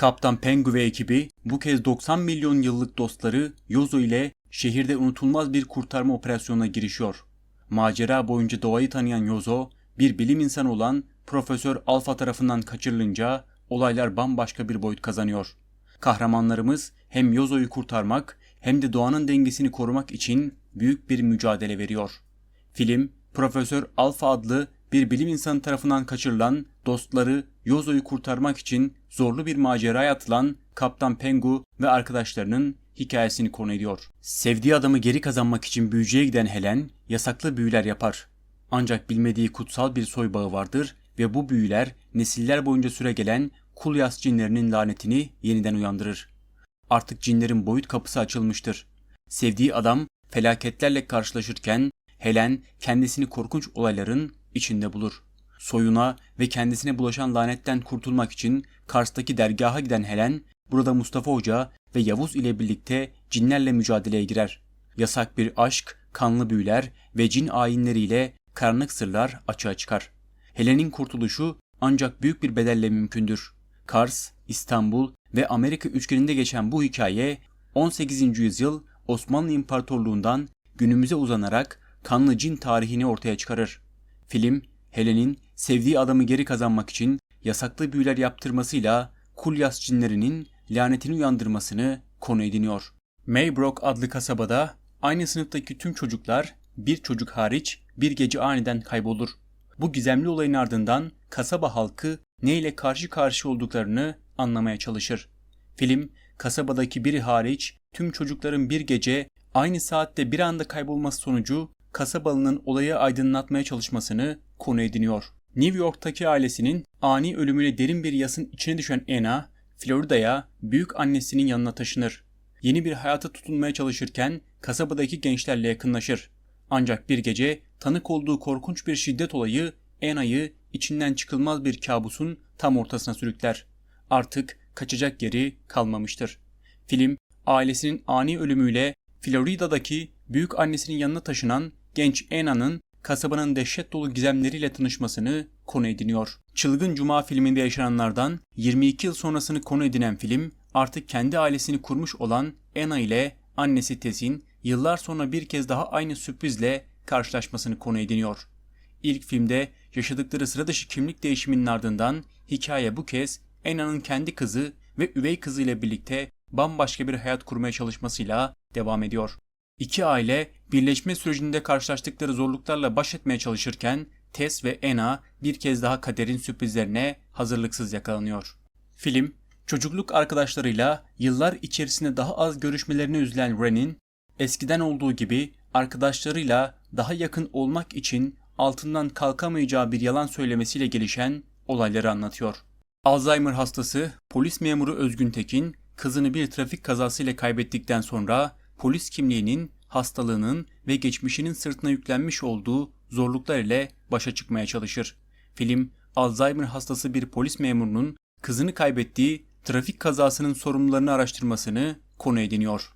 Kaptan Pengu ve ekibi bu kez 90 milyon yıllık dostları Yozo ile şehirde unutulmaz bir kurtarma operasyonuna girişiyor. Macera boyunca doğayı tanıyan Yozo, bir bilim insanı olan Profesör Alpha tarafından kaçırılınca olaylar bambaşka bir boyut kazanıyor. Kahramanlarımız hem Yozo'yu kurtarmak hem de doğanın dengesini korumak için büyük bir mücadele veriyor. Film, Profesör Alpha adlı bir bilim insanı tarafından kaçırılan dostları Yozo'yu kurtarmak için zorlu bir maceraya atılan Kaptan Pengu ve arkadaşlarının hikayesini konu ediyor. Sevdiği adamı geri kazanmak için büyücüye giden Helen yasaklı büyüler yapar. Ancak bilmediği kutsal bir soy bağı vardır ve bu büyüler nesiller boyunca süregelen Kulyas cinlerinin lanetini yeniden uyandırır. Artık cinlerin boyut kapısı açılmıştır. Sevdiği adam felaketlerle karşılaşırken Helen kendisini korkunç olayların içinde bulur. Soyuna ve kendisine bulaşan lanetten kurtulmak için Kars'taki dergaha giden Helen, burada Mustafa Hoca ve Yavuz ile birlikte cinlerle mücadeleye girer. Yasak bir aşk, kanlı büyüler ve cin ayinleriyle karanlık sırlar açığa çıkar. Helen'in kurtuluşu ancak büyük bir bedelle mümkündür. Kars, İstanbul ve Amerika üçgeninde geçen bu hikaye 18. yüzyıl Osmanlı İmparatorluğundan günümüze uzanarak kanlı cin tarihini ortaya çıkarır. Film, Helen'in sevdiği adamı geri kazanmak için yasaklı büyüler yaptırmasıyla Kulyas cinlerinin lanetini uyandırmasını konu ediniyor. Maybrook adlı kasabada aynı sınıftaki tüm çocuklar bir çocuk hariç bir gece aniden kaybolur. Bu gizemli olayın ardından kasaba halkı ne ile karşı karşıya olduklarını anlamaya çalışır. Film, kasabadaki biri hariç tüm çocukların bir gece aynı saatte bir anda kaybolması sonucu kasabalının olayı aydınlatmaya çalışmasını konu ediniyor. New York'taki ailesinin ani ölümüyle derin bir yasın içine düşen Anna, Florida'ya büyük annesinin yanına taşınır. Yeni bir hayata tutunmaya çalışırken kasabadaki gençlerle yakınlaşır. Ancak bir gece tanık olduğu korkunç bir şiddet olayı Anna'yı içinden çıkılmaz bir kabusun tam ortasına sürükler. Artık kaçacak yeri kalmamıştır. Film, ailesinin ani ölümüyle Florida'daki büyük annesinin yanına taşınan genç Anna'nın kasabanın dehşet dolu gizemleriyle tanışmasını konu ediniyor. Çılgın Cuma filminde yaşananlardan 22 yıl sonrasını konu edinen film artık kendi ailesini kurmuş olan Anna ile annesi Tess'in yıllar sonra bir kez daha aynı sürprizle karşılaşmasını konu ediniyor. İlk filmde yaşadıkları sıra dışı kimlik değişiminin ardından hikaye bu kez Anna'nın kendi kızı ve üvey kızı ile birlikte bambaşka bir hayat kurmaya çalışmasıyla devam ediyor. İki aile birleşme sürecinde karşılaştıkları zorluklarla baş etmeye çalışırken Tess ve Anna bir kez daha kaderin sürprizlerine hazırlıksız yakalanıyor. Film, çocukluk arkadaşlarıyla yıllar içerisinde daha az görüşmelerine üzülen Ren'in eskiden olduğu gibi arkadaşlarıyla daha yakın olmak için altından kalkamayacağı bir yalan söylemesiyle gelişen olayları anlatıyor. Alzheimer hastası polis memuru Özgün Tekin kızını bir trafik kazasıyla kaybettikten sonra polis kimliğinin, hastalığının ve geçmişinin sırtına yüklenmiş olduğu zorluklar ile başa çıkmaya çalışır. Film, Alzheimer hastası bir polis memurunun kızını kaybettiği trafik kazasının sorumlularını araştırmasını konu ediniyor.